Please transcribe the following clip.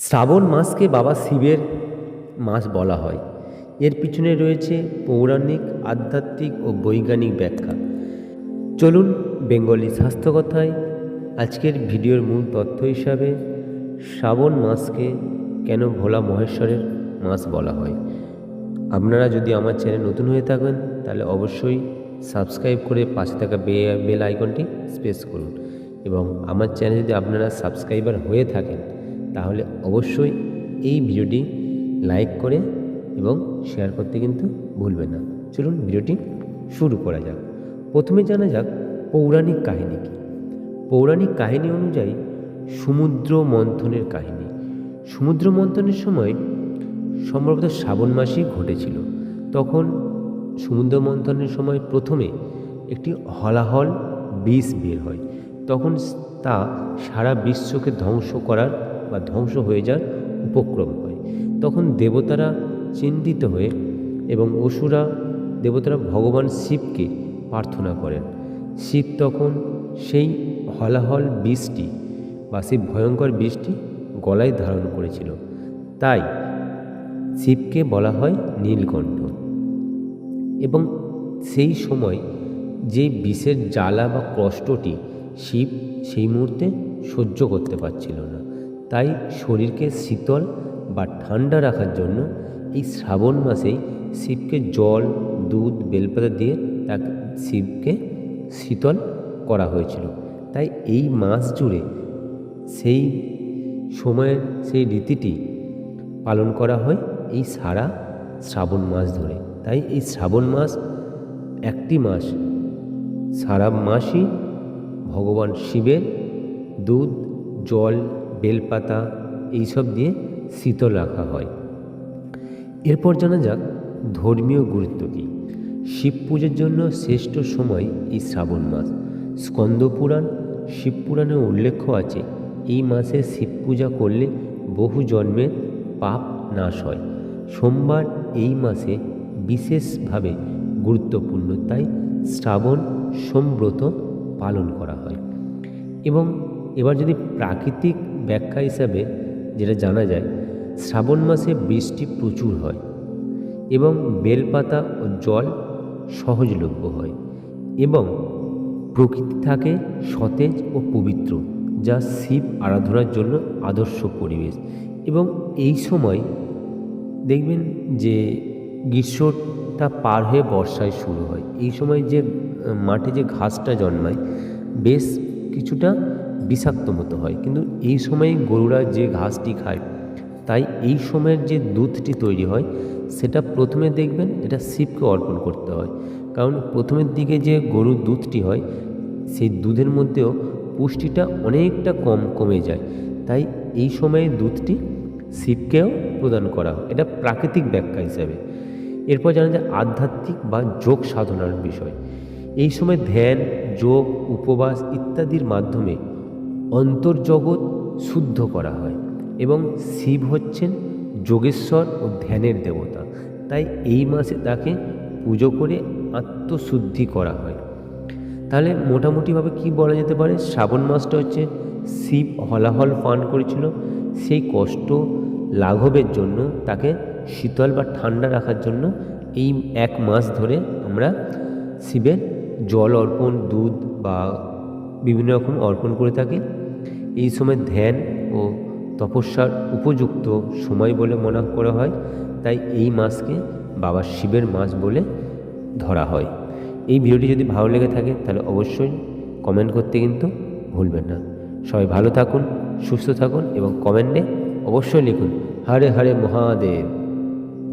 শ্রাবণ মাসকে বাবা শিবের মাস বলা হয়। এর পিছনে রয়েছে পৌরাণিক, আধ্যাত্মিক ও বৈজ্ঞানিক ব্যাখ্যা। চলুন বেঙ্গলি স্বাস্থ্যকথায় আজকের ভিডিওর মূল তথ্য হিসাবে শ্রাবণ মাসকে কেন ভোলা মহেশ্বরের মাস বলা হয়। আপনারা যদি আমার চ্যানেল নতুন হয়ে থাকেন, তাহলে অবশ্যই সাবস্ক্রাইব করে পাশে থাকা বেল আইকনটি স্পেস করুন। এবং আমার চ্যানেল যদি আপনারা সাবস্ক্রাইবার হয়ে থাকেন তাহলে অবশ্যই এই ভিডিওটি লাইক করে এবং শেয়ার করতে কিন্তু ভুলবেন না। চলুন ভিডিওটি শুরু করা যাক। প্রথমে জানা যাক পৌরাণিক কাহিনী কী। পৌরাণিক কাহিনী অনুযায়ী সমুদ্র মন্থনের কাহিনী। সমুদ্র মন্থনের সময় সম্ভবত শ্রাবণ মাসেই ঘটেছিল। তখন সমুদ্র মন্থনের সময় প্রথমে একটি হলাহল বিষ বের হয়। তখন তা সারা বিশ্বকে ধ্বংস করার বা ধ্বংস হয়ে যাওয়ার উপক্রম হয়। তখন দেবতারা চিন্তিত হয়ে এবং অসুরা দেবতারা ভগবান শিবকে প্রার্থনা করেন। শিব তখন সেই হলাহল বিষটি বা সেই ভয়ঙ্কর বিষটি গলায় ধারণ করেছিল। তাই শিবকে বলা হয় নীলকণ্ঠ। এবং সেই সময় যে বিষের জ্বালা বা কষ্টটি শিব সেই মুহূর্তে সহ্য করতে পারছিল না। তাই শরীরকে শীতল বা ঠান্ডা রাখার জন্য এই শ্রাবণ মাসেই শিবকে জল, দুধ, বেলপাতা দিয়ে তাকে শিবকে শীতল করা হয়েছিল। তাই এই মাস জুড়ে সেই সময়ের সেই রীতিটি পালন করা হয় এই সারা শ্রাবণ মাস ধরে। তাই এই শ্রাবণ মাস একটি মাস, সারা মাসই ভগবান শিবের দুধ, জল বেলপাতা এইসব দিয়ে শীতল রাখা হয়। এরপর জানা যাক ধর্মীয় গুরুত্ব কী। শিব পুজোর জন্য শ্রেষ্ঠ সময় এই শ্রাবণ মাস। স্কন্দপুরাণ শিব পুরাণে উল্লেখ আছে, এই মাসে শিব পূজা করলে বহু জন্মের পাপ নাশ হয়। সোমবার এই মাসে বিশেষভাবে গুরুত্বপূর্ণ, তাই শ্রাবণ সোমব্রত পালন করা হয়। এবং এবার যদি প্রাকৃতিক ব্যাখ্যা হিসাবে যেটা জানা যায়, শ্রাবণ মাসে বৃষ্টি প্রচুর হয় এবং বেলপাতা ও জল সহজলভ্য হয় এবং প্রকৃতি থাকে সতেজ ও পবিত্র, যা শিব আরাধনার জন্য আদর্শ পরিবেশ। এবং এই সময় দেখবেন যে গ্রীষ্মটা পার হয়ে বর্ষায় শুরু হয়। এই সময় যে, মাঠে যে ঘাসটা জন্মায়, বেশ কিছুটা বিষাক্ত মতো হয়। কিন্তু এই সময় গরুরা যে ঘাসটি খায়, তাই এই সময়ের যে দুধটি তৈরি হয়, সেটা প্রথমে দেখবেন এটা শিবকে অর্পণ করতে হয়। কারণ প্রথমের দিকে যে গরুর দুধটি হয়, সেই দুধের মধ্যেও পুষ্টিটা অনেকটা কম কমে যায়। তাই এই সময়ে দুধটি শিবকেও প্রদান করা হয়। এটা প্রাকৃতিক ব্যাখ্যা হিসাবে। এরপর জানা যায় আধ্যাত্মিক বা যোগ সাধনার বিষয়। এই সময় ধ্যান, যোগ, উপবাস ইত্যাদির মাধ্যমে অন্তর্জগৎ শুদ্ধ করা হয় এবং শিব হচ্ছেন যোগেশ্বর ও ধ্যানের দেবতা। তাই এই মাসে তাকে পুজো করে আত্মশুদ্ধি করা হয়। তাহলে মোটামুটিভাবে কি বলা যেতে পারে? শ্রাবণ মাসটা হচ্ছে শিব হলাহল পান করেছিল। সেই কষ্ট লাঘবের জন্য তাকে শীতল বা ঠান্ডা রাখার জন্য এই এক মাস ধরে আমরা শিবের জল অর্পণ, দুধ বা বিভিন্ন রকম অর্পণ করে থাকি। এই সময় ধ্যান ও তপস্যার উপযুক্ত সময় বলে মনে করা হয়। তাই এই মাসকে বাবা শিবের মাস বলে ধরা হয়। এই ভিডিওটি যদি ভালো লেগে থাকে, তাহলে অবশ্যই কমেন্ট করতে কিন্তু ভুলবেন না। সবাই ভালো থাকুন, সুস্থ থাকুন এবং কমেন্টে অবশ্যই লিখুন, হরে হরে মহাদেব।